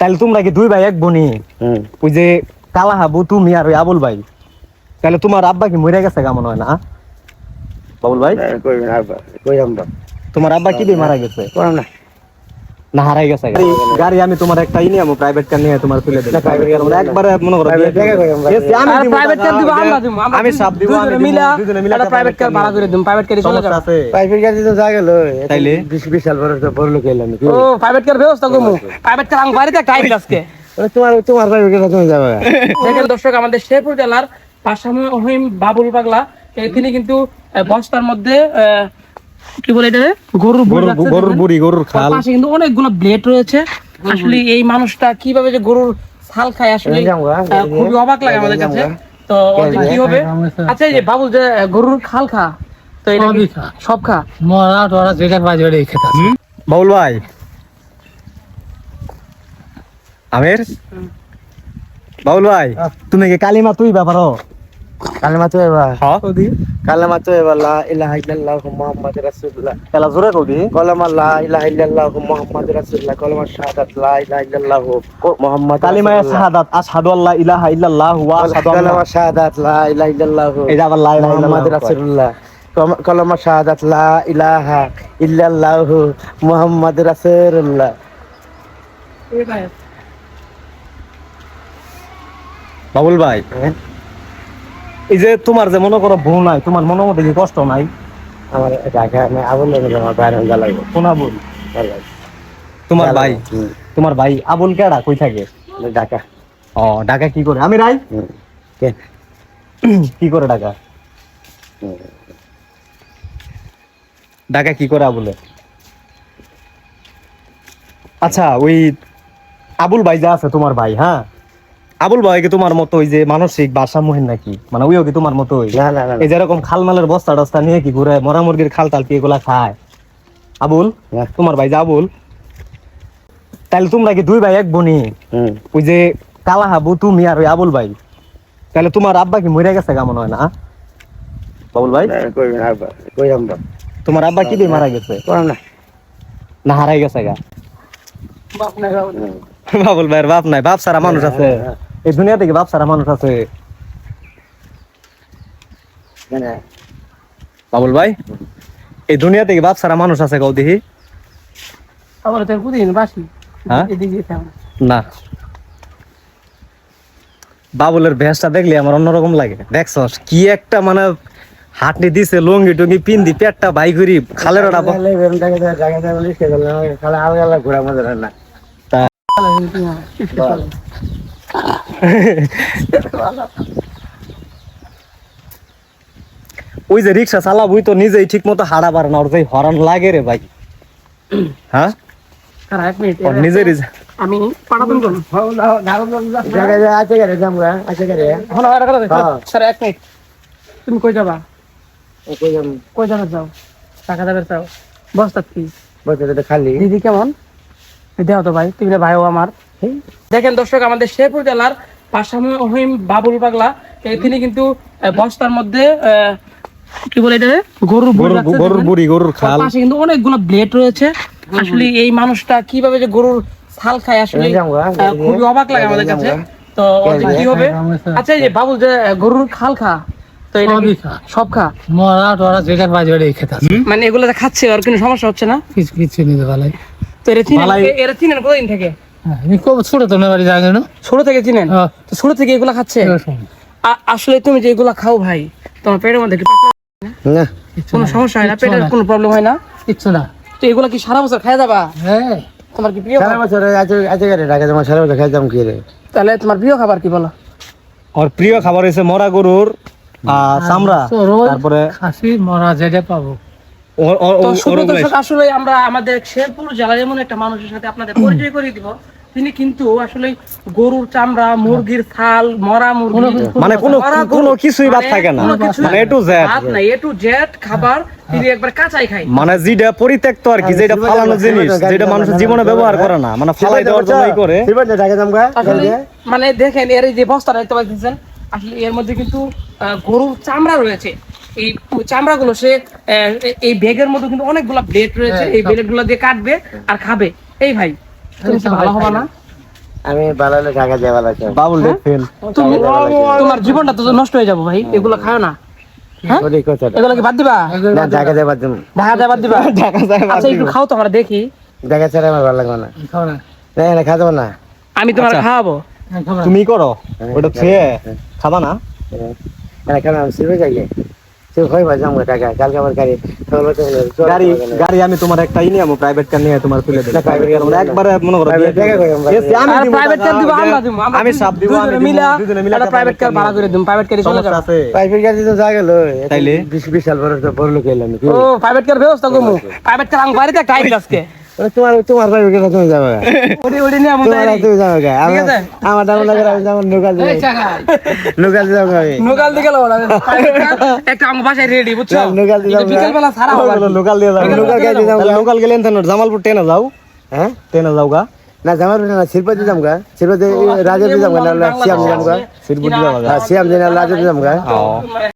তাহলে তোমরা কি দুই ভাই এক বোনি ওই যে কালা হাবু তুমি আর ওই আবুল ভাই। তাহলে তোমার আব্বা কি মরে গেছে কেমন হয় না? বাবুল ভাই? কই আব্বা কই তোমার আব্বা কি মারা গেছে? কোন না না হারাই গেছে গাড়ি। গাড়ি আমি তোমার একটা ইনি প্রাইভেট কার নিয়ে তোমার তুলে দিই প্রাইভেট কার একবারে মনে করো Private দিয়ে জায়গা কই আমি প্রাইভেট কার দিব আমরা দিব আমি সব দিব আমি মিলা একটা একটা প্রাইভেট কার ভাড়া করে দিম প্রাইভেট কারে চলে যাবে আছে। প্রাইভেট গাড়ি তো জায়গা লো তাইলে? বিশ বিশ সাল বড় বড় লোক এলাম ও প্রাইভেট কার ব্যবস্থা করব। প্রাইভেট কার আং বাড়িতে একটা আইল আজকে। তোমার তোমার প্রাইভেট গাড়ি তুমি যাবে। দেখেন দর্শক আমাদের শেরপুর জেলার পাশামু ওহিম বাবুল পাগলা তিনি কিন্তু বস্তার মধ্যে আহ, কি বলে এটা গরুর গরুর। বুড়ি গরুর খাল। পাশে কিন্তু অনেকগুলো ব্লেড রয়েছে। আসলে এই মানুষটা কীভাবে যে গরুর ছাল খায় আসলে খুবই অবাক লাগে আমাদের কাছে। তো কি হবে? আচ্ছা এই যে বাবুল যে গরুর খাল খা তো এটা কি- সব খা? মরা টরা যেটা বাজে খেতে বাবুল ভাই। আমির? বাবুল ভাই তুমি কি কালিমা তুই ব্যাপারো? কালেমা তো এবার হ্যাঁ কালেমা তো এবার লা ইলাহা ইল্লাল্লাহ মুহাম্মদ রাসূলুল্লাহ। এলা জোরে কবি। কলমা লা ইলাহা ইল্লাল্লাহ মুহাম্মদ রাসূলুল্লাহ কলমা শাহাদাত লা ইলাহা ইল্লাল্লাহ মুহাম্মদ কালিমা শাহাদাত আশহাদু আল্লা ইলাহা ইল্লাল্লাহ ওয়া আশহাদু আন্না কলমা শাহাদাত লা ইলাহা ইল্লাল্লাহ এটা আবার লা ইলাহা রাসূলুল্লাহ। কলমা শাহাদাত লা ইলাহা ইল্লাল্লাহ মুহাম্মদ রাসূলুল্লাহ। বাবুল ভাই হ্যাঁ? এই যে তোমার যে মনে করো ভুল নাই তোমার মনের মধ্যে কি কষ্ট নাই? আমার ঢাকা আমি আবুল লাগে আমার বাইরে হয়ে লাগবে কোনা বল তোমার ভাই? তোমার ভাই আবুল কেডা? কই থাকে? ঢাকা। ও ঢাকা কি করে? আমি রাই? কে? কি করে ঢাকা? ঢাকা কি করে আবুলে আচ্ছা ওই আবুল ভাই যা আছে তোমার ভাই হ্যাঁ? আবুল ভাই কি তোমার মতো ওই যে মানসিক ভারসাম্যহীন নাকি? মানে ওইও কি তোমার মতোই না না না এই যেরকম খালমালের বস্তা টস্তা নিয়ে কি ঘুরে মরা মুরগির খাল টাল কি এগুলা খায়? আবুল? তোমার ভাই যে আবুল? তাহলে তোমরা কি দুই ভাই এক হুম। ওই যে কালা হাবু তুমি আর ওই আবুল ভাই? তাহলে তোমার আব্বা কি মরে গেছে কেমন হয় না বাবুল ভাই? তোমার আব্বা কি দিয়ে মারা গেছে? না। না হারাই গেছে গা। বাপ নাই বাবুল। বাবুল ভাইয়ের বাপ নাই বাপ সারা মানুষ আছে। এই দুনিয়া থেকে বাপ সারা মানুষ আছে। না বাবুল ভাই এই দুনিয়া থেকে বাপ সারা মানুষ আছে কও দেখি। কুদিন বাসি হ্যাঁ? না। বাবুলের ভেসটা দেখলে আমার অন্যরকম লাগে। দেখছস কি একটা মানে হাটনি দিছে লুঙ্গি টুঙ্গি পিন্দি পেটটা বাই করি খালের ওটা খালি ঘোরা মজা না। ওই যে রিক্সা চালাবই তো নিজেই ঠিক মতো হারা পারে না ওর যে হরান লাগে রে ভাই হ্যাঁ এক মিনিট আমি পাঠাতাম আছে আমরা আছে হ্যাঁ। স্যার এক তুমি কই যাবা কই যাম কই যাবে যাও টাকা দেবে চাও বস্তা কি খালি দিদি কেমন দেও তো ভাই তুমি ভাইও আমার দেখেন দর্শক আমাদের শেরপুর জেলার পাশামু ওহিম বাবুল পাগলা তিনি কিন্তু বস্তার মধ্যে কি বলে এটা গরুর গরুর। বুড়ি গরুর খাল। পাশে কিন্তু অনেকগুলো ব্লেড রয়েছে। আসলে এই মানুষটা কীভাবে যে গরুর ছাল খায় আসলে খুবই অবাক লাগে আমাদের কাছে। তো কি হবে? আচ্ছা এই যে বাবুল যে গরুর খাল খা তো এটা কি- সবই খা। সব খা? মরা টরা যেটা বাজে বাজে খেতে মানে এগুলো যে খাচ্ছে আর কোনো সমস্যা হচ্ছে না? কিছু কিছু নিতে পারলাই তো এটা চিনেন এরা চিনেন কতদিন থেকে? ছোট তো বাড়ি জায়গা না? ছোট থেকে চিনেন হ্যাঁ। তো ছোট থেকে এগুলা খাচ্ছে? আসলে তুমি যে এগুলা খাও ভাই তোমার পেটের মধ্যে কি না। কোনো সমস্যা হয় না? পেটের কোনো প্রবলেম হয় না? কিচ্ছু না। তো এগুলা কি সারা বছর খাই যাবা? হ্যাঁ। তোমার কি প্রিয় সারা বছর আছে আছে ঢাকা তোমার সারা বছর খাইতাম কি রে? তাহলে তোমার প্রিয় খাবার কি বলো? ওর প্রিয় খাবার হয়েছে মরা গরুর আর চামড়া। তারপরে খাসি মরা যেটা পাবো। আসলে আমরা আমাদের শেরপুর জেলার এমন একটা মানুষের সাথে আপনাদের পরিচয় করে দিব। তিনি কিন্তু আসলে গরুর চামড়া মুরগির ছাল মরা মুরগি মানে কোনো কোনো কিছুই বাদ মানে থাকে না। মানে এ টু জেড বাদ নাই এ টু জেড খাবার তিনি একবার কাঁচাই খাই মানে যেটা পরিত্যক্ত আর কি যেটা ফালানো জিনিস যেটা মানুষের জীবনে ব্যবহার করে না মানে ফালাই দেওয়ার জন্যই করে। মানে দেখেন এর এই যে বস্তাটা দেখতে পাচ্ছেন আসলে এর মধ্যে কিন্তু গরুর চামড়া রয়েছে। এই চামড়াগুলো সে এই ব্যাগের কিন্তু অনেকগুলো ব্লেড রয়েছে এই ব্লেডগুলো দিয়ে কাটবে আর খাবে। এই ভাই তুমি কি ভালো হবে না? আমি ঢাকা যাই আছে বাবুল দেখবেন তুমি তোমার জীবনটা তো নষ্ট হয়ে যাব ভাই এগুলো খাও না। হ্যাঁ? এগুলো কি বাদ দিবা? না ঢাকা যাবার জন্য ঢাকা যায় বাদ দিবা? ঢাকা যায় আচ্ছা একটু খাও তো আমরা দেখি। ঢাকা ছাড়া আমার ভালো লাগবে না। খাও না? না না খাওয়া যাব না। আমি তোমার আচ্ছা। খাওয়াবো। হ্যাঁ, খাও তুমি করো। ওটা খেয়ে খাবা না। আমি সিলবে তুই হয় ভাই যাব ঢাকা কালকে আমার গাড়ি গাড়ি গাড়ি আমি তোমার একটা ইনি আমি প্রাইভেট কার নিয়ে তোমার তুলে দেব। car না। একবারে মনে করো। আমি প্রাইভেট কার দিব ওই দিব আমি সব দিব আমি মিলা একটা প্রাইভেট কার ভাড়া করে দিব প্রাইভেট কারে চলে সমস্যা প্রাইভেট গাড়ি তো জায়গা লো তাইলে? বিশ বিশ সাল বড় বড় লোক এলাম ও প্রাইভেট কার ব্যবস্থা করব। প্রাইভেট কার আমার বাড়িতে একটা আজকে। তোমার তোমার প্রাইভেট গাড়ি তুমি যাবে নিয়ে তোমার তুমি যাবে গা। আমার দাম লাগে আমি যেমন লোকাল এই চাকায়। লোকাল যাব আমি। নোকাল লাও একটা আমার বাসায় রেডি বুঝছ? নোকাল দিয়ে যাব। বিকেল বেলা সারা হবে আর দিয়ে যাও লোকাল গাড়ি যাব গা। গেলে এনতে জামালপুর ট্রেনে যাও। হ্যাঁ? ট্রেনে যাও গা। না জামার না শিল্পতি যাম গা। শিল্পতি রাজা যাম গা না সিয়াম যাম গা সিরপুর যাওয়া গা হ্যাঁ সিয়াম যাম রাজা যাম গা।